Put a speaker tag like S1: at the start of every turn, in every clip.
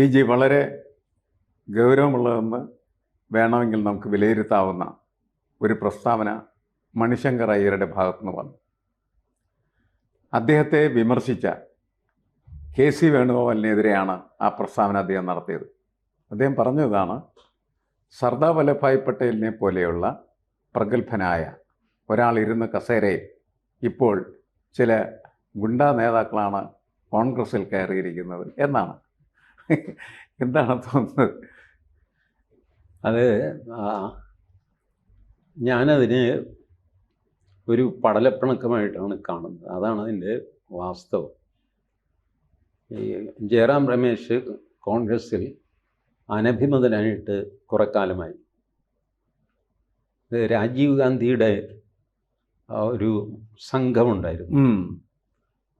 S1: T G വളരെ ഗൗരവമുള്ളതെന്ന് വേണമെങ്കിൽ നമുക്ക് വിലയിരുത്താവുന്ന ഒരു പ്രസ്താവന മണിശങ്കർ അയ്യരുടെ ഭാഗത്തുനിന്ന് വന്നു. അദ്ദേഹത്തെ വിമർശിച്ച കെ സി വേണുഗോപാലിനെതിരെയാണ് ആ പ്രസ്താവന അദ്ദേഹം നടത്തിയത്. അദ്ദേഹം പറഞ്ഞതാണ് സർദാർ വല്ലഭായ് പട്ടേലിനെ പോലെയുള്ള പ്രഗത്ഭനായ ഒരാൾ ഇരുന്ന കസേരയിൽ ഇപ്പോൾ ചില ഗുണ്ടാ നേതാക്കളാണ് കോൺഗ്രസിൽ കയറിയിരിക്കുന്നത് എന്നാണ്. എന്താണ് തോന്നുന്നത്?
S2: അത് ഞാനതിന് ഒരു പടലപ്പിണക്കമായിട്ടാണ് കാണുന്നത്. അതാണ് അതിന്റെ വാസ്തവം. ഈ ജയറാം രമേശ് കോൺഗ്രസ്സിൽ അനഭിമതനായിട്ട് കുറെ കാലമായി. രാജീവ് ഗാന്ധിയുടെ ഒരു സംഘമുണ്ടായിരുന്നു.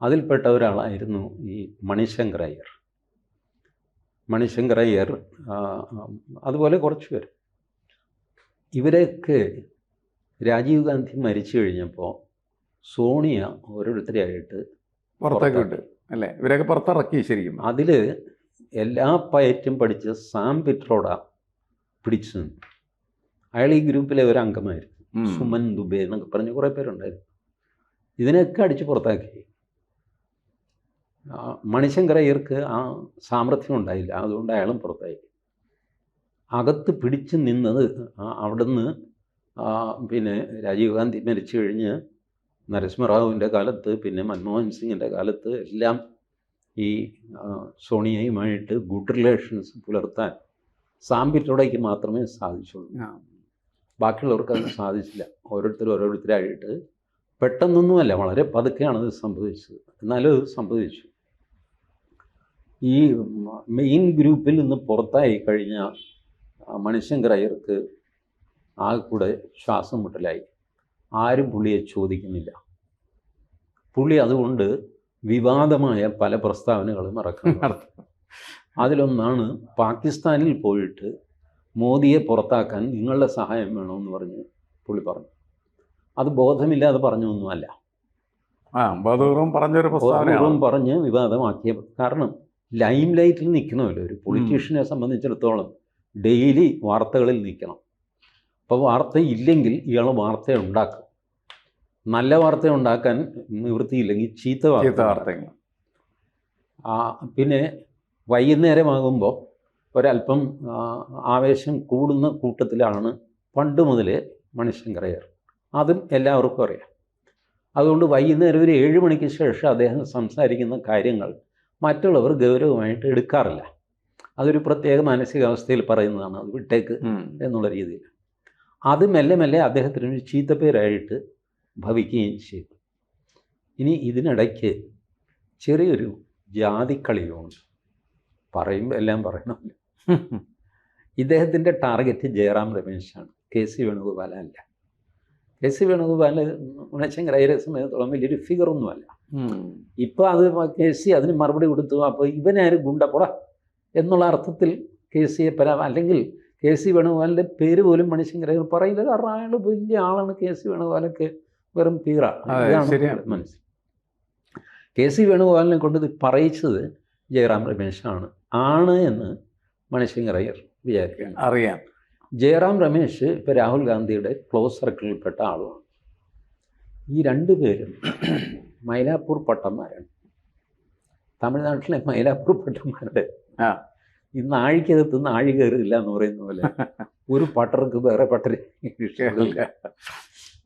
S2: അതിൽപ്പെട്ട ഒരാളായിരുന്നു ഈ മണിശങ്കർ അയ്യർ. മണിശങ്കർ അയ്യർ അതുപോലെ കുറച്ച് പേർ ഇവരെയൊക്കെ രാജീവ് ഗാന്ധി മരിച്ചു കഴിഞ്ഞപ്പോൾ സോണിയ ഓരോരുത്തരെയായിട്ട്
S1: പുറത്തേക്ക് വിട്ട് അല്ലേ? ഇവരൊക്കെ പുറത്തിറക്കി ശരിക്കും.
S2: അതിൽ എല്ലാ പയറ്റും പഠിച്ച് സാം പിട്രോഡ പിടിച്ചു നിന്നു. അയാൾ ഈ ഗ്രൂപ്പിലെ ഒരു അംഗമായിരുന്നു. സുമൻ ദുബെ എന്നൊക്കെ പറഞ്ഞ് കുറേ പേരുണ്ടായിരുന്നു. ഇതിനൊക്കെ അടിച്ച് പുറത്താക്കി. അയ്യർക്ക് ആ സാമർഥ്യം ഉണ്ടായില്ല. അതുകൊണ്ട് അയാളും പുറത്തായി. അകത്ത് പിടിച്ച് നിന്നത് അവിടുന്ന് പിന്നെ രാജീവ് ഗാന്ധി മരിച്ചു കഴിഞ്ഞ് നരസിംഹറാവുവിന്റെ കാലത്ത് പിന്നെ മൻമോഹൻ സിംഗിന്റെ കാലത്ത് എല്ലാം ഈ സോണിയയുമായിട്ട് ഗുഡ് റിലേഷൻസ് പുലർത്താൻ സാമ്പിറ്റോടേക്ക് മാത്രമേ സാധിച്ചുള്ളൂ. ബാക്കിയുള്ളവർക്ക് അത് സാധിച്ചില്ല. ഓരോരുത്തർ ഓരോരുത്തരായിട്ട് പെട്ടെന്നൊന്നുമല്ല വളരെ പതുക്കെയാണ് ഇത് സംഭവിച്ചത്. എന്നാലും അത് സംഭവിച്ചു. ഈ മെയിൻ ഗ്രൂപ്പിൽ നിന്ന് പുറത്തായി കഴിഞ്ഞ മണിശങ്കർ അയ്യർക്ക് ആകെ കൂടെ ശ്വാസം മുട്ടലായി. ആരും പുള്ളിയെ ചോദിക്കുന്നില്ല. പുള്ളി അതുകൊണ്ട് വിവാദമായ പല പ്രസ്താവനകളും ഇറക്കുന്നു. അതിലൊന്നാണ് പാകിസ്ഥാനിൽ പോയിട്ട് മോദിയെ പുറത്താക്കാൻ നിങ്ങളുടെ സഹായം വേണമെന്ന് പറഞ്ഞ് പുള്ളി പറഞ്ഞു. അത് ബോധമില്ലാതെ പറഞ്ഞൊന്നുമല്ല.
S1: ആ ബോധപൂർവം പറഞ്ഞൊരു
S2: ബോധപൂർവം പറഞ്ഞ് വിവാദമാക്കിയ കാരണം ലൈം ലൈറ്റിൽ നിൽക്കണമല്ലോ. ഒരു പൊളിറ്റീഷ്യനെ സംബന്ധിച്ചിടത്തോളം ഡെയിലി വാർത്തകളിൽ നിൽക്കണം. അപ്പോൾ വാർത്ത ഇല്ലെങ്കിൽ ഇയാൾ വാർത്ത ഉണ്ടാക്കും. നല്ല വാർത്ത ഉണ്ടാക്കാൻ നിവൃത്തിയില്ലെങ്കിൽ ചീത്ത വാർത്ത
S1: വാർത്തകൾ.
S2: ആ, പിന്നെ വൈകുന്നേരമാകുമ്പോൾ ഒരല്പം ആവേശം കൂടുന്ന കൂട്ടത്തിലാണ് പണ്ട് മുതലേ മണിശങ്കരയർ അതും എല്ലാവർക്കും അറിയാം. അതുകൊണ്ട് വൈകുന്നേരം ഒരു ഏഴ് മണിക്ക് ശേഷം അദ്ദേഹം സംസാരിക്കുന്ന കാര്യങ്ങൾ മറ്റുള്ളവർ ഗൗരവമായിട്ട് എടുക്കാറില്ല. അതൊരു പ്രത്യേക മാനസികാവസ്ഥയിൽ പറയുന്നതാണ് അത് വിട്ടേക്ക് എന്നുള്ള രീതിയിൽ. അത് മെല്ലെ മെല്ലെ അദ്ദേഹത്തിന് ഒരു ചീത്തപ്പേരായിട്ട് ഭവിക്കുകയും ചെയ്തു. ഇനി ഇതിനിടയ്ക്ക് ചെറിയൊരു ജാതിക്കളിയുണ്ട്. പറയുമ്പോൾ എല്ലാം പറയണമല്ലോ. ഇദ്ദേഹത്തിന്റെ ടാർഗറ്റ് ജയറാം രമേശാണ്. കെ സി വേണുഗോപാൽ അല്ല കെ സി വേണുഗോപാൽ ഗുണശങ്കർ അയ്യരെ സംബന്ധിച്ചിടത്തോളം വലിയൊരു ഫിഗറൊന്നുമല്ല
S1: ഉം.
S2: ഇപ്പോൾ അത് കെ സി അതിന് മറുപടി കൊടുത്തു അപ്പോൾ ഇവനാരും ഗുണ്ടപ്പുറ എന്നുള്ള അർത്ഥത്തിൽ കെ സിയെ പരാ അല്ലെങ്കിൽ കെ സി വേണുഗോപാലിന്റെ പേര് പോലും മണിശങ്കർ അയ്യർ പറയില്ല. കാരണം അയാൾ വലിയ ആളാണ് കെ സി വേണുഗോപാലൊക്കെ വെറും പീറ
S1: അതെ,
S2: ഇതാണ്
S1: ശരിയാണ്.
S2: മനസ്സിൽ കെ സി വേണുഗോപാലിനെ കൊണ്ട് ഇത് പറയിച്ചത് ജയറാം രമേശാണ്. ആണ് എന്ന് മണിശങ്കർ അയ്യർ വിചാരിക്കുന്നു
S1: അറിയാം.
S2: ജയറാം രമേശ് ഇപ്പോൾ രാഹുൽ ഗാന്ധിയുടെ ക്ലോസ് സർക്കിളിൽപ്പെട്ട ആളുമാണ് ഈ രണ്ടു പേരും മൈലാപ്പൂർ പട്ടന്മാരാണ്. തമിഴ്നാട്ടിലെ മൈലാപ്പൂർ പട്ടന്മാരുടെ.
S1: ആ.
S2: ഈ നാഴിക്കകത്ത് നാഴി കയറില്ല എന്ന് പറയുന്ന പോലെ ഒരു പട്ടർക്ക് വേറെ പട്ടര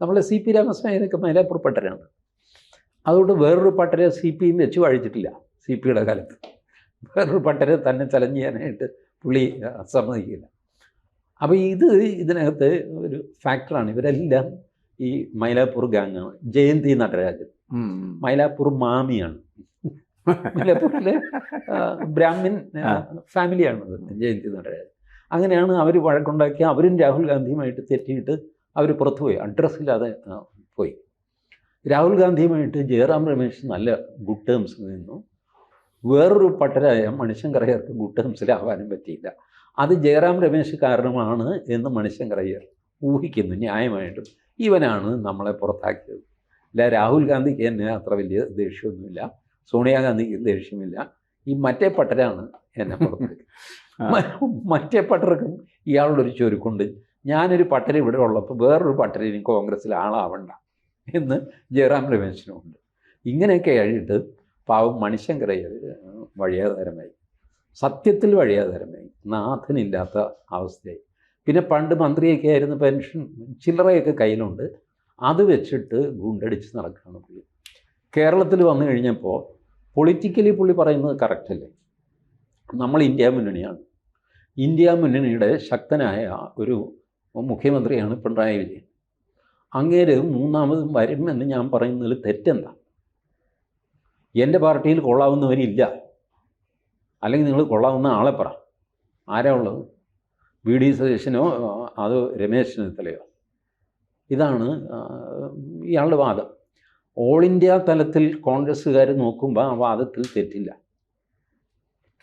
S2: നമ്മളെ സി പി രാമസ്വാമിയൊക്കെ മൈലാപ്പൂർ പട്ടരാണ്. അതുകൊണ്ട് വേറൊരു പട്ടരെ സി പിയും വെച്ച് വഴിച്ചിട്ടില്ല സി പിയുടെ കാലത്ത്. വേറൊരു പട്ടരെ തന്നെ ചലഞ്ച് ചെയ്യാനായിട്ട് പുള്ളി സമ്മതിക്കില്ല അപ്പോൾ ഇത് ഇതിനകത്ത് ഒരു ഫാക്ടറാണ് ഇവരെല്ലാം ഈ മൈലാപ്പൂർ ഗാങ് ജയന്തി നടരാജൻ. മൈലാപ്പൂർ മാമിയാണ്. മൈലാപ്പൂരിലെ ബ്രാഹ്മിൻ ഫാമിലിയാണ് ഫാമിലിയാണത് ജയന്തി നടരാജൻ. അങ്ങനെയാണ് അവർ വഴക്കുണ്ടാക്കി അവരും രാഹുൽ ഗാന്ധിയുമായിട്ട് തെറ്റിയിട്ട് അവർ പുറത്തുപോയി അഡ്രസ്സില്ലാതെ പോയി. രാഹുൽ ഗാന്ധിയുമായിട്ട് ജയറാം രമേശ് നല്ല ഗുഡ് ടേംസ് നിന്നു. വേറൊരു പട്ടരായ മണിശങ്കറയർക്ക് ഗുഡ് ടേംസിൽ ആവാനും പറ്റിയില്ല. അത് ജയറാം രമേശ് കാരണമാണ് എന്ന് മനുഷ്യൻ മണിശങ്കറയ്യർ ഊഹിക്കുന്നു ന്യായമായിട്ടും. ഇവനാണ് നമ്മളെ പുറത്താക്കിയത്. അല്ല രാഹുൽ ഗാന്ധിക്ക് എന്നെ അത്ര വലിയ ദേഷ്യമൊന്നുമില്ല. സോണിയാഗാന്ധിക്ക് ദേഷ്യമില്ല. ഈ മറ്റേ പട്ടരാണ് എന്നെ
S1: പുറത്താക്കിയത്.
S2: മറ്റേ പട്ടർക്കും ഇയാളുടെ ഒരു ചുരുക്കുണ്ട്. ഞാനൊരു പട്ടര ഇവിടെ ഉള്ളപ്പോൾ വേറൊരു പട്ടര ഇനി കോൺഗ്രസ്സിൽ ആളാവണ്ട എന്ന് ജയറാം രമേശിനുമുണ്ട്. ഇങ്ങനെയൊക്കെ ആയിട്ട് പാവം മണിശങ്കരയ്യർ വഴിയാധാരമായി. സത്യത്തിൽ വഴിയാധാരമായി നാഥനില്ലാത്ത അവസ്ഥയായി. പിന്നെ പണ്ട് മന്ത്രിയൊക്കെ ആയിരുന്ന പെൻഷൻ ചില്ലറയൊക്കെ കയ്യിലുണ്ട്. അത് വെച്ചിട്ട് ഗുണ്ടടിച്ച് നടക്കുകയാണ് പുള്ളി. കേരളത്തിൽ വന്നു കഴിഞ്ഞപ്പോൾ പൊളിറ്റിക്കലി പുള്ളി പറയുന്നത് കറക്റ്റല്ലേ നമ്മൾ ഇന്ത്യ മുന്നണിയാണ്. ഇന്ത്യ മുന്നണിയുടെ ശക്തനായ ഒരു മുഖ്യമന്ത്രിയാണ് പിണറായി വിജയൻ. അങ്ങേര് മൂന്നാമതും വരുമെന്ന് ഞാൻ പറയുന്നതിൽ തെറ്റെന്താ? എന്റെ പാർട്ടിയിൽ കൊള്ളാവുന്നവരില്ല. അല്ലെങ്കിൽ നിങ്ങൾ കൊള്ളാവുന്ന ആളെ പറ. ആരാ ഉള്ളത്? വി ഡി സതീശനോ അതോ രമേശ് ചെന്നിത്തലയോ ഇതാണ് ഇയാളുടെ വാദം. ഓൾ ഇന്ത്യ തലത്തിൽ കോൺഗ്രസ്സുകാർ നോക്കുമ്പോൾ ആ വാദത്തിൽ തെറ്റില്ല.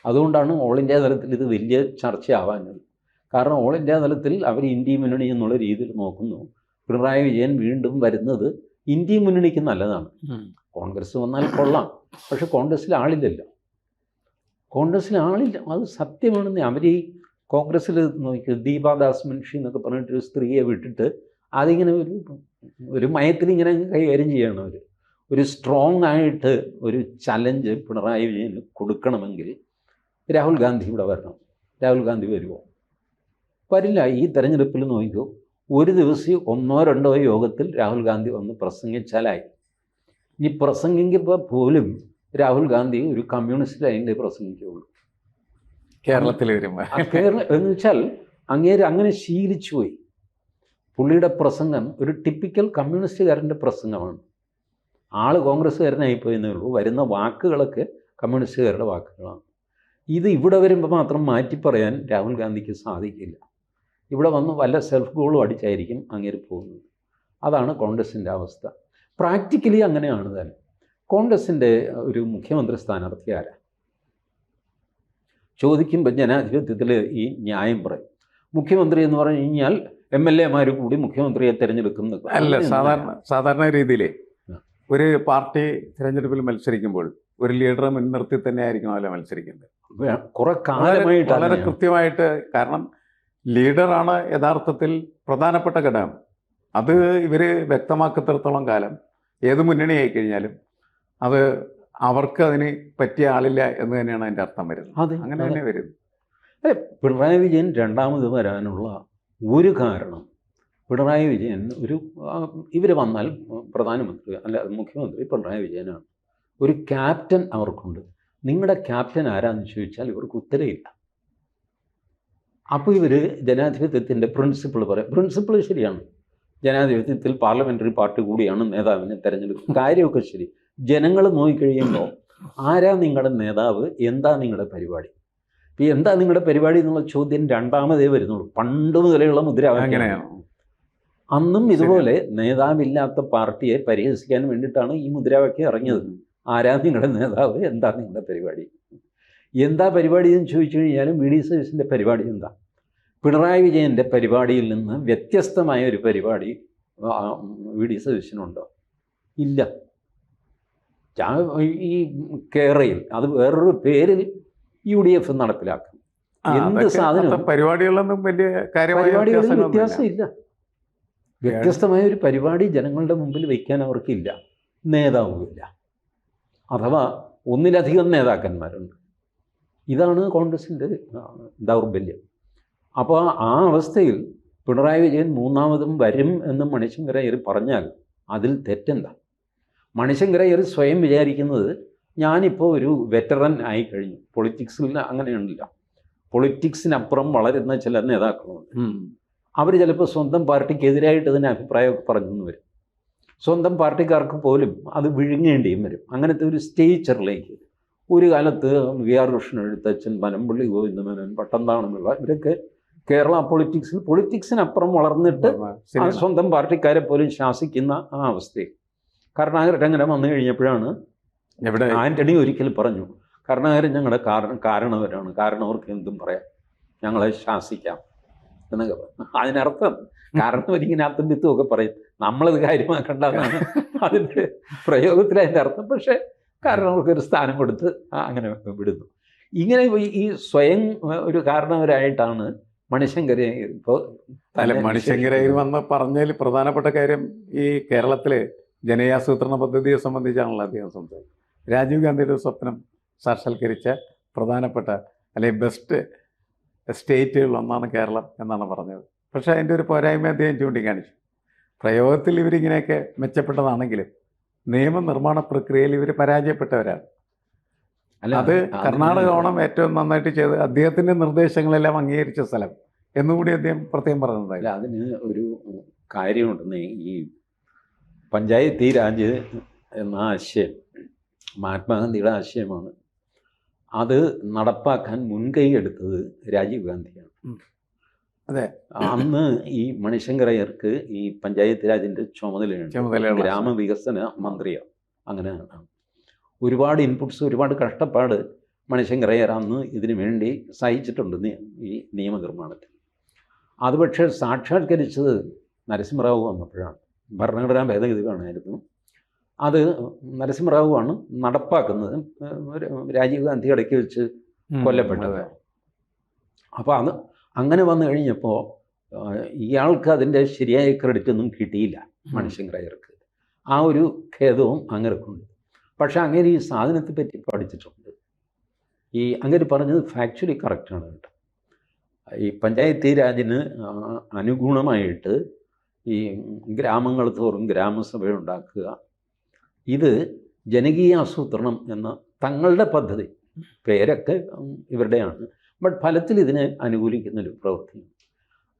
S2: അതുകൊണ്ടാണ് ഓൾ ഇന്ത്യ തലത്തിൽ ഇത് വലിയ ചർച്ചയാവാഞ്ഞത്. കാരണം ഓൾ ഇന്ത്യ തലത്തിൽ അവർ ഇന്ത്യ മുന്നണി എന്നുള്ള രീതിയിൽ നോക്കുന്നു. പിണറായി വിജയൻ വീണ്ടും വരുന്നത് ഇന്ത്യ മുന്നണിക്ക് നല്ലതാണ്. കോൺഗ്രസ് വന്നാൽ കൊള്ളാം. പക്ഷെ കോൺഗ്രസ്സിൽ ആളില്ലല്ലോ. കോൺഗ്രസ്സിൽ ആളില്ല. അത് സത്യമാണെന്ന് അവർ ഈ കോൺഗ്രസ്സിൽ നോക്കി ദീപാദാസ് മുൻഷി എന്നൊക്കെ പറഞ്ഞിട്ട് ഒരു സ്ത്രീയെ വിട്ടിട്ട് അതിങ്ങനെ ഒരു ഒരു മയത്തിൽ ഇങ്ങനെ കൈകാര്യം ചെയ്യണം അവർ ഒരു സ്ട്രോങ് ആയിട്ട് ഒരു ചലഞ്ച് പിണറായി വിജയന് കൊടുക്കണമെങ്കിൽ രാഹുൽ ഗാന്ധി ഇവിടെ വരണം. രാഹുൽ ഗാന്ധി വരുമോ വരില്ല. ഈ തെരഞ്ഞെടുപ്പിൽ നോക്കിയോ ഒരു ദിവസം ഒന്നോ രണ്ടോ യോഗത്തിൽ രാഹുൽ ഗാന്ധി വന്ന് പ്രസംഗിച്ചാലായി. ഈ പ്രസംഗിക്കുമ്പോൾ പോലും രാഹുൽ ഗാന്ധി ഒരു കമ്മ്യൂണിസ്റ്റ് ലൈനിലേ പ്രസംഗിക്കുകയുള്ളൂ
S1: കേരളത്തിൽ വരുമ്പോൾ
S2: കേരള എന്ന് വെച്ചാൽ അങ്ങേര് അങ്ങനെ ശീലിച്ചു പോയി. പുള്ളിയുടെ പ്രസംഗം ഒരു ടിപ്പിക്കൽ കമ്മ്യൂണിസ്റ്റുകാരന്റെ പ്രസംഗമാണ്. ആൾ കോൺഗ്രസ്സുകാരനായിപ്പോയെന്നേ ഉള്ളൂ. വരുന്ന വാക്കുകളൊക്കെ കമ്മ്യൂണിസ്റ്റുകാരുടെ വാക്കുകളാണ്. ഇത് ഇവിടെ വരുമ്പോൾ മാത്രം മാറ്റി പറയാൻ രാഹുൽ ഗാന്ധിക്ക് സാധിക്കില്ല. ഇവിടെ വന്ന് വല്ല സെൽഫ് ഗോളും അടിച്ചായിരിക്കും അങ്ങേര് പോകുന്നത്. അതാണ് കോൺഗ്രസിന്റെ അവസ്ഥ. പ്രാക്ടിക്കലി അങ്ങനെയാണ് തന്നെ. കോൺഗ്രസിന്റെ ഒരു മുഖ്യമന്ത്രി സ്ഥാനാർത്ഥി ആരാ? ചോദിക്കുമ്പോൾ ജനാധിപത്യത്തിൽ ഈ ന്യായം പറയും. മുഖ്യമന്ത്രി എന്ന് പറഞ്ഞു കഴിഞ്ഞാൽ എം എൽ എമാർ കൂടി മുഖ്യമന്ത്രിയെ തിരഞ്ഞെടുക്കുന്നു
S1: അല്ല സാധാരണ സാധാരണ രീതിയിൽ ഒരു പാർട്ടി തിരഞ്ഞെടുപ്പിൽ മത്സരിക്കുമ്പോൾ ഒരു ലീഡറെ മുൻനിർത്തി തന്നെ ആയിരിക്കണമല്ലോ മത്സരിക്കുന്നത്.
S2: വേ- കുറെ കാലമായിട്ട്
S1: വളരെ. കൃത്യമായിട്ട് കാരണം ലീഡറാണ് യഥാർത്ഥത്തിൽ പ്രധാനപ്പെട്ട ഘടകം. അത് ഇവർ വ്യക്തമാക്കത്തിടത്തോളം കാലം. ഏത് മുന്നണിയായി കഴിഞ്ഞാലും അത് അവർക്ക് അതിന് പറ്റിയ ആളില്ല എന്ന് തന്നെയാണ് അതിന്റെ അർത്ഥം വരുന്നത്.
S2: അതെ,
S1: അങ്ങനെ തന്നെ വരുന്നു.
S2: അതെ പിണറായി വിജയൻ രണ്ടാമത് വരാനുള്ള ഒരു കാരണം പിണറായി വിജയൻ ഒരു ഇവർ വന്നാൽ പ്രധാനമന്ത്രി അല്ല മുഖ്യമന്ത്രി പിണറായി വിജയനാണ്. ഒരു ക്യാപ്റ്റൻ അവർക്കുണ്ട്. നിങ്ങളുടെ ക്യാപ്റ്റൻ ആരാന്ന് ചോദിച്ചാൽ ഇവർക്ക് ഉത്തരയില്ല അപ്പോൾ ഇവർ ജനാധിപത്യത്തിന്റെ പ്രിൻസിപ്പിൾ പറയും. പ്രിൻസിപ്പിൾ ശരിയാണ്. ജനാധിപത്യത്തിൽ പാർലമെന്ററി പാർട്ടി കൂടിയാണ് നേതാവിനെ തിരഞ്ഞെടുക്കുന്നത്. കാര്യമൊക്കെ ശരി. ജനങ്ങൾ നോക്കിക്കഴിയുമ്പോൾ ആരാ നിങ്ങളുടെ നേതാവ്? എന്താ നിങ്ങളുടെ പരിപാടി? ഇപ്പം എന്താ നിങ്ങളുടെ പരിപാടി എന്നുള്ള ചോദ്യം രണ്ടാമതേ വരുന്നുള്ളൂ. പണ്ട് മുതലെയുള്ള
S1: മുദ്രാവാക്യമാണ്
S2: അന്നും ഇതുപോലെ നേതാവില്ലാത്ത പാർട്ടിയെ പരിഹസിക്കാൻ വേണ്ടിയിട്ടാണ് ഈ മുദ്രാവാക്യം ഇറങ്ങിയത്. ആരാ നിങ്ങളുടെ നേതാവ്? എന്താ നിങ്ങളുടെ പരിപാടി? എന്താ പരിപാടി എന്ന് ചോദിച്ചു കഴിഞ്ഞാലും വി ഡി സതീശന്റെ പരിപാടി എന്താ? പിണറായി വിജയന്റെ പരിപാടിയിൽ നിന്ന് വ്യത്യസ്തമായ ഒരു പരിപാടി വി ഡി സതീശനുണ്ടോ? ഇല്ല. ഈ കേരളയിൽ അത് വേറൊരു പേരിൽ യു ഡി എഫ് നടപ്പിലാക്കും എന്ത്
S1: സാധനം പരിപാടികളൊന്നും വലിയ
S2: പരിപാടികളിൽ
S1: വ്യത്യാസങ്ങളൊന്നുമില്ല.
S2: വ്യത്യാസമില്ല. വ്യത്യസ്തമായ ഒരു പരിപാടി ജനങ്ങളുടെ മുമ്പിൽ വയ്ക്കാൻ അവർക്കില്ല. നേതാവുമില്ല. അഥവാ ഒന്നിലധികം നേതാക്കന്മാരുണ്ട്. ഇതാണ് കോൺഗ്രസിന്റെ ദൗർബല്യം. അപ്പോൾ ആ അവസ്ഥയിൽ പിണറായി വിജയൻ മൂന്നാമതും വരും എന്ന് മണിശങ്കരയ്യർ പറഞ്ഞാൽ അതിൽ തെറ്റെന്താ? മണിശങ്കരയ്യർ സ്വയം വിചാരിക്കുന്നത് ഞാനിപ്പോൾ ഒരു വെറ്ററൻ ആയി കഴിഞ്ഞു. പൊളിറ്റിക്സിൽ അങ്ങനെയുണ്ടല്ലോ. പൊളിറ്റിക്സിനപ്പുറം വളരുന്ന ചില നേതാക്കളുണ്ട്. അവർ ചിലപ്പോൾ സ്വന്തം പാർട്ടിക്കെതിരായിട്ട് തന്നെ അഭിപ്രായമൊക്കെ പറഞ്ഞു വരും. സ്വന്തം പാർട്ടിക്കാർക്ക് പോലും അത് വിഴുങ്ങേണ്ടിയും വരും. അങ്ങനത്തെ ഒരു സ്റ്റേച്ചറിലേക്ക് ഒരു കാലത്ത് വി ആർ കൃഷ്ണൻ എഴുത്തച്ഛൻ പനമ്പള്ളി ഗോവിന്ദമേനോൻ പട്ടന്താണെന്നുള്ള ഇവരൊക്കെ കേരള പൊളിറ്റിക്സിൽ പൊളിറ്റിക്സിനപ്പുറം വളർന്നിട്ട് സ്വന്തം പാർട്ടിക്കാരെ പോലും ശാസിക്കുന്ന ആ അവസ്ഥയിൽ കരുണാകരൻ അങ്ങനെ വന്നു കഴിഞ്ഞപ്പോഴാണ്
S1: എവിടെ?
S2: ആന്റണി ഒരിക്കൽ പറഞ്ഞു കരുണാകരൻ ഞങ്ങളുടെ കാരണം കാരണവരാണ്. കാരണവർക്ക് എന്തും പറയാം. ഞങ്ങളെ ശാസിക്കാം. എന്നൊക്കെ അതിനർത്ഥം കാരണവരിങ്ങനെ അർത്ഥം വിത്തുമൊക്കെ പറയും. നമ്മളത് കാര്യമാക്കണ്ടെന്നാണ് അതിന്റെ പ്രയോഗത്തിൽ അതിന്റെ അർത്ഥം. പക്ഷേ കാരണവർക്ക് ഒരു സ്ഥാനം കൊടുത്ത് അങ്ങനെ വിടുന്നു. ഇങ്ങനെ ഈ- സ്വയം ഒരു കാരണവരായിട്ടാണ് മണിശങ്കര ഇപ്പോൾ
S1: അല്ല മണിശങ്കരയിൽ വന്ന് പറഞ്ഞതിൽ പ്രധാനപ്പെട്ട കാര്യം ഈ കേരളത്തിലെ ജനയാസൂത്രണ പദ്ധതിയെ സംബന്ധിച്ചാണല്ലോ അദ്ദേഹം സംസാരിച്ചത് രാജീവ് ഗാന്ധിയുടെ സ്വപ്നം സാക്ഷാത്കരിച്ച പ്രധാനപ്പെട്ട അല്ലെങ്കിൽ ബെസ്റ്റ് സ്റ്റേറ്റുകളിൽ ഒന്നാണ് കേരളം എന്നാണ് പറഞ്ഞത്. പക്ഷേ അതിന്റെ ഒരു പോരായ്മ അദ്ദേഹം ചൂണ്ടിക്കാണിച്ചു. പ്രയോഗത്തിൽ ഇവരിങ്ങനെയൊക്കെ മെച്ചപ്പെട്ടതാണെങ്കിലും നിയമനിർമ്മാണ പ്രക്രിയയിൽ ഇവർ പരാജയപ്പെട്ടവരാണ്.
S2: അല്ല,
S1: അത് കർണാടക ഓണം ഏറ്റവും നന്നായിട്ട് ചെയ്ത് അദ്ദേഹത്തിന്റെ നിർദ്ദേശങ്ങളെല്ലാം അംഗീകരിച്ച സ്ഥലം എന്നുകൂടി അദ്ദേഹം പ്രത്യേകം പറഞ്ഞതായി.
S2: അതിന് ഒരു കാര്യമുണ്ടെന്ന് ഈ പഞ്ചായത്തി രാജ് എന്ന ആശയം മഹാത്മാഗാന്ധിയുടെ ആശയമാണ്. അത് നടപ്പാക്കാൻ മുൻകൈ എടുത്തത് രാജീവ് ഗാന്ധിയാണ്.
S1: അതെ.
S2: അന്ന് ഈ മണിശങ്കരയ്യർക്ക് ഈ പഞ്ചായത്ത് രാജിന്റെ ചുമതലയുണ്ട്. ഗ്രാമവികസന മന്ത്രിയാണ് അങ്ങനെയാണ് ഒരുപാട് ഇൻപുട്സ് ഒരുപാട് കഷ്ടപ്പാട് മണിശങ്കരയ്യർ അന്ന് ഇതിനു വേണ്ടി സഹിച്ചിട്ടുണ്ട് ഈ നിയമനിർമ്മാണത്തിൽ. അത് പക്ഷേ സാക്ഷാത്കരിച്ചത് നരസിംഹറാവു വന്നപ്പോഴാണ്. ഭരണഘടനാ ഭേദഗതി വേണമായിരുന്നു അത് നരസിംഹറാവുവാണ് നടപ്പാക്കുന്നത്. രാജീവ് ഗാന്ധി ഇടയ്ക്ക് വെച്ച് കൊല്ലപ്പെട്ടത്. അപ്പോൾ അത് അങ്ങനെ വന്നു കഴിഞ്ഞപ്പോൾ ഇയാൾക്ക് അതിന്റെ ശരിയായ ക്രെഡിറ്റ് ഒന്നും കിട്ടിയില്ല മണിശങ്കരയ്യർക്ക് ആ ഒരു ഖേദവും അങ്ങനെക്കുണ്ട് പക്ഷേ അങ്ങനെ ഈ സാധനത്തെ പറ്റി പഠിച്ചിട്ടുണ്ട്. ഈ അങ്ങനെ പറഞ്ഞത് ഫാക്ച്വലി കറക്റ്റാണ് കേട്ടോ. ഈ പഞ്ചായത്തി രാജിന് അനുഗുണമായിട്ട് ഈ ഗ്രാമങ്ങൾ തോറും ഗ്രാമസഭ ഉണ്ടാക്കുക ഇത് ജനകീയ ആസൂത്രണം എന്ന തങ്ങളുടെ പദ്ധതി. പേരൊക്കെ ഇവരുടെയാണ്. ബട്ട് ഫലത്തിൽ ഇതിനെ അനുകൂലിക്കുന്നൊരു പ്രവൃത്തിയാണ്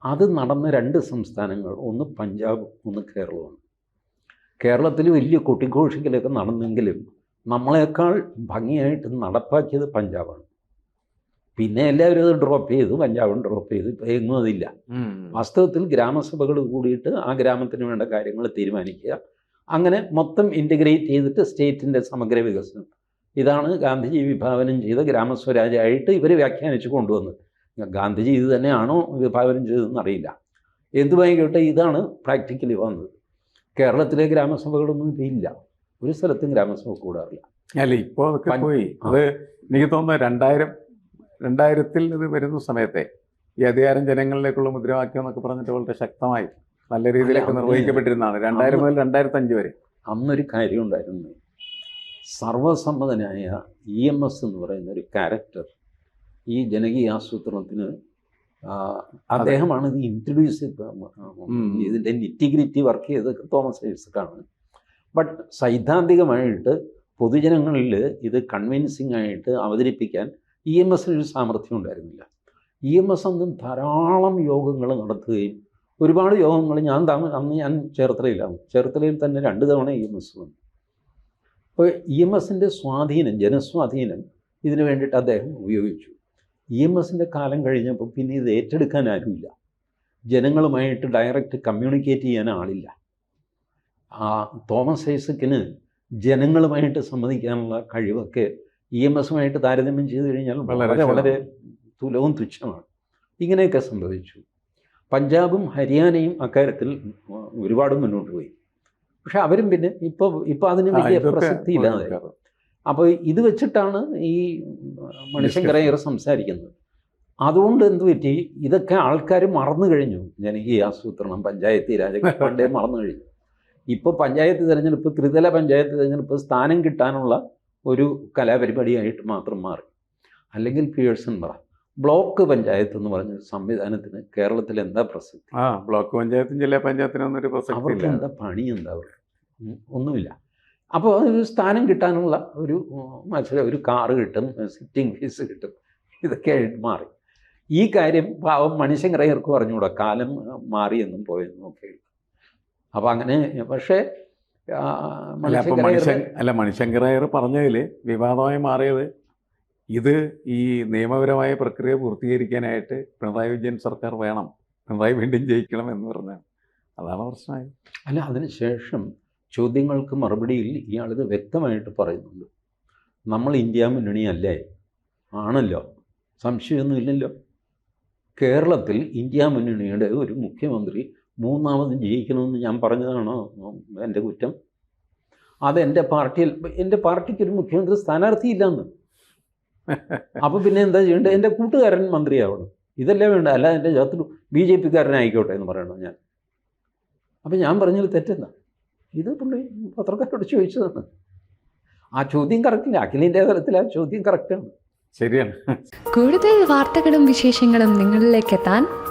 S2: അത് നടന്ന രണ്ട് സംസ്ഥാനങ്ങൾ ഒന്ന് പഞ്ചാബ് ഒന്ന് കേരളമാണ് കേരളത്തിൽ വലിയ കൊട്ടിഘോഷിക്കലൊക്കെ നടന്നെങ്കിലും നമ്മളെക്കാൾ ഭംഗിയായിട്ട് നടപ്പാക്കിയത് പഞ്ചാബാണ്. പിന്നെ എല്ലാവരും അത് ഡ്രോപ്പ് ചെയ്തു പഞ്ചാബും ഡ്രോപ്പ് ചെയ്തു ഇപ്പം എങ്ങും അതില്ല. വാസ്തവത്തിൽ ഗ്രാമസഭകൾ കൂടിയിട്ട് ആ ഗ്രാമത്തിന് വേണ്ട കാര്യങ്ങൾ തീരുമാനിക്കുക. അങ്ങനെ മൊത്തം ഇന്റഗ്രേറ്റ് ചെയ്തിട്ട് സ്റ്റേറ്റിന്റെ സമഗ്ര വികസനം. ഇതാണ് ഗാന്ധിജി വിഭാവനം ചെയ്ത ഗ്രാമസ്വരാജായിട്ട് ഇവർ വ്യാഖ്യാനിച്ചു കൊണ്ടുവന്നത്. ഗാന്ധിജി ഇത് തന്നെയാണോ വിഭാവനം ചെയ്തതെന്ന് അറിയില്ല. എന്തുമായിക്കോട്ടെ ഇതാണ് പ്രാക്ടിക്കലി വന്നത്. കേരളത്തിലെ ഗ്രാമസഭകളൊന്നും ഇപ്പം ഇല്ല. ഒരു സ്ഥലത്തും ഗ്രാമസഭ കൂടാറില്ല.
S1: അല്ല ഇപ്പോൾ അതൊക്കെ പോയി. അത് എനിക്ക് തോന്നുന്നു രണ്ടായിരം രണ്ടായിരത്തിൽ ഇത് വരുന്ന സമയത്തെ ഈ അധികാരം ജനങ്ങളിലേക്കുള്ള മുദ്രാവാക്യം എന്നൊക്കെ പറഞ്ഞിട്ട് വളരെ ശക്തമായി നല്ല രീതിയിലൊക്കെ നിർവഹിക്കപ്പെട്ടിരുന്നതാണ്. രണ്ടായിരം മുതൽ രണ്ടായിരത്തി അഞ്ച് വരെ.
S2: അന്നൊരു കാര്യം ഉണ്ടായിരുന്നു. സർവസമ്മതനായ ഇ എം എസ് എന്ന് പറയുന്ന ഒരു ക്യാരക്ടർ ഈ ജനകീയ ആസൂത്രണത്തിന് അദ്ദേഹമാണ് ഇത് ഇൻട്രൊഡ്യൂസ് ചെയ്ത്. ഇതിന്റെ നിറ്റിഗ്രിറ്റി വർക്ക് ചെയ്തത് തോമസ് ഐസക്കാണ് ബട്ട് സൈദ്ധാന്തികമായിട്ട് പൊതുജനങ്ങളിൽ ഇത് കൺവിൻസിംഗ് ആയിട്ട് അവതരിപ്പിക്കാൻ ഇ എം എസിന് ഒരു സാമർഥ്യം ഉണ്ടായിരുന്നില്ല. ഇ എം എസ് അന്നും ധാരാളം യോഗങ്ങൾ നടത്തുകയും ഒരുപാട് യോഗങ്ങൾ ഞാൻ താമ അന്ന് ഞാൻ ചേർത്തലയിലാണ്. ചേർത്തലയിൽ തന്നെ രണ്ട് തവണ ഇ എം എസ് വന്നു. അപ്പോൾ ഇ എം എസിന്റെ സ്വാധീനം ജനസ്വാധീനം ഇതിനു വേണ്ടിയിട്ട് അദ്ദേഹം ഉപയോഗിച്ചു. ഇ എം എസിന്റെ കാലം കഴിഞ്ഞപ്പോൾ പിന്നെ ഇത് ഏറ്റെടുക്കാൻ ആരുമില്ല. ജനങ്ങളുമായിട്ട് ഡയറക്റ്റ് കമ്മ്യൂണിക്കേറ്റ് ചെയ്യാൻ ആളില്ല. ആ തോമസ് ഐസക്കിന് ജനങ്ങളുമായിട്ട് സംവദിക്കാനുള്ള കഴിവൊക്കെ ഇ എം എസുമായിട്ട് താരതമ്യം ചെയ്തു കഴിഞ്ഞാൽ
S1: വളരെ
S2: വളരെ തുലവും തുച്ഛമാണ്. ഇങ്ങനെയൊക്കെ സംഭവിച്ചു. പഞ്ചാബും ഹരിയാനയും അക്കാര്യത്തിൽ ഒരുപാട് മുന്നോട്ട് പോയി. പക്ഷെ അവരും പിന്നെ ഇപ്പോൾ ഇപ്പോൾ അതിന് വലിയ പ്രസക്തി ഇല്ലാതെ അപ്പോൾ ഇത് വെച്ചിട്ടാണ് ഈ മണിശങ്കരയ്യർ സംസാരിക്കുന്നത്. അതുകൊണ്ട് എന്ത് പറ്റി? ഇതൊക്കെ ആൾക്കാർ മറന്നു കഴിഞ്ഞു. ജനകീയ ആസൂത്രണം പഞ്ചായത്ത് രാജകീയ പണ്ടേ മറന്നു കഴിഞ്ഞു. ഇപ്പോൾ പഞ്ചായത്ത് തിരഞ്ഞെടുപ്പ് ത്രിതല പഞ്ചായത്ത് തിരഞ്ഞെടുപ്പ് സ്ഥാനം കിട്ടാനുള്ള ഒരു കലാപരിപാടിയായിട്ട് മാത്രം മാറി. അല്ലെങ്കിൽ പിയേഴ്സൺ പറ ബ്ലോക്ക് പഞ്ചായത്ത് എന്ന് പറഞ്ഞ സംവിധാനത്തിന് കേരളത്തിൽ എന്താ പ്രസക്തി?
S1: ആ ബ്ലോക്ക് പഞ്ചായത്തും ജില്ലാ പഞ്ചായത്തിനൊന്നും ഒരു പ്രസക്തി ഇല്ല.
S2: എന്താ പണി എന്താ അവർക്ക്? ഒന്നുമില്ല. അപ്പോൾ ഒരു സ്ഥാനം കിട്ടാനുള്ള ഒരു മത്സരം ഒരു കാറ് കിട്ടും സിറ്റിംഗ് ഫീസ് കിട്ടും. ഇതൊക്കെ ആയിട്ട് മാറി. ഈ കാര്യം പാവം മനുഷ്യങ്കരയർക്ക് പറഞ്ഞുകൂടാ. കാലം മാറിയെന്നും പോയെന്നും ഒക്കെ അപ്പോൾ അങ്ങനെ പക്ഷേ
S1: അല്ല അപ്പൊ അല്ല മണിശങ്കരായർ പറഞ്ഞതിൽ വിവാദമായി മാറിയത് ഇത് ഈ നിയമപരമായ പ്രക്രിയ പൂർത്തീകരിക്കാനായിട്ട് പിണറായി വിജയൻ സർക്കാർ വേണം. പിണറായി വീണ്ടും ജയിക്കണം എന്ന് പറഞ്ഞാണ്. അതാണ് പ്രശ്നമായത്.
S2: അല്ല അതിനുശേഷം ചോദ്യങ്ങൾക്ക് മറുപടിയിൽ ഇയാളിത് വ്യക്തമായിട്ട് പറയുന്നുണ്ട്. നമ്മൾ ഇന്ത്യ മുന്നണി അല്ലേ? ആണല്ലോ. സംശയമൊന്നുമില്ലല്ലോ. കേരളത്തിൽ ഇന്ത്യ മുന്നണിയുടെ ഒരു മുഖ്യമന്ത്രി മൂന്നാമത് ജയിക്കണമെന്ന് ഞാൻ പറഞ്ഞതാണോ? എന്റെ കുറ്റം. അത് എന്റെ പാർട്ടിയിൽ എന്റെ പാർട്ടിക്ക് ഒരു മുഖ്യമന്ത്രി സ്ഥാനാർത്ഥിയില്ലെന്ന് അപ്പോൾ പിന്നെ എന്താ ചെയ്യേണ്ടത്? എന്റെ കൂട്ടുകാരൻ മന്ത്രിയാവണം. ഇതല്ലേ വേണ്ട അല്ല എന്റെ ശത്രു ബി ജെ പിക്കാരനായിക്കോട്ടെ എന്ന് പറയണം ഞാൻ. അപ്പം ഞാൻ പറഞ്ഞത് തെറ്റെന്താ ഇത് പുള്ളി പത്രക്കാരോട് ചോദിച്ചതാണ്. ആ ചോദ്യം കറക്റ്റില്ല അഖിലിന്റെ തലത്തിൽ ആ ചോദ്യം കറക്റ്റാണ്
S1: ശരിയാണ്.
S3: കൂടുതൽ വാർത്തകളും വിശേഷങ്ങളും നിങ്ങളിലേക്ക് എത്താൻ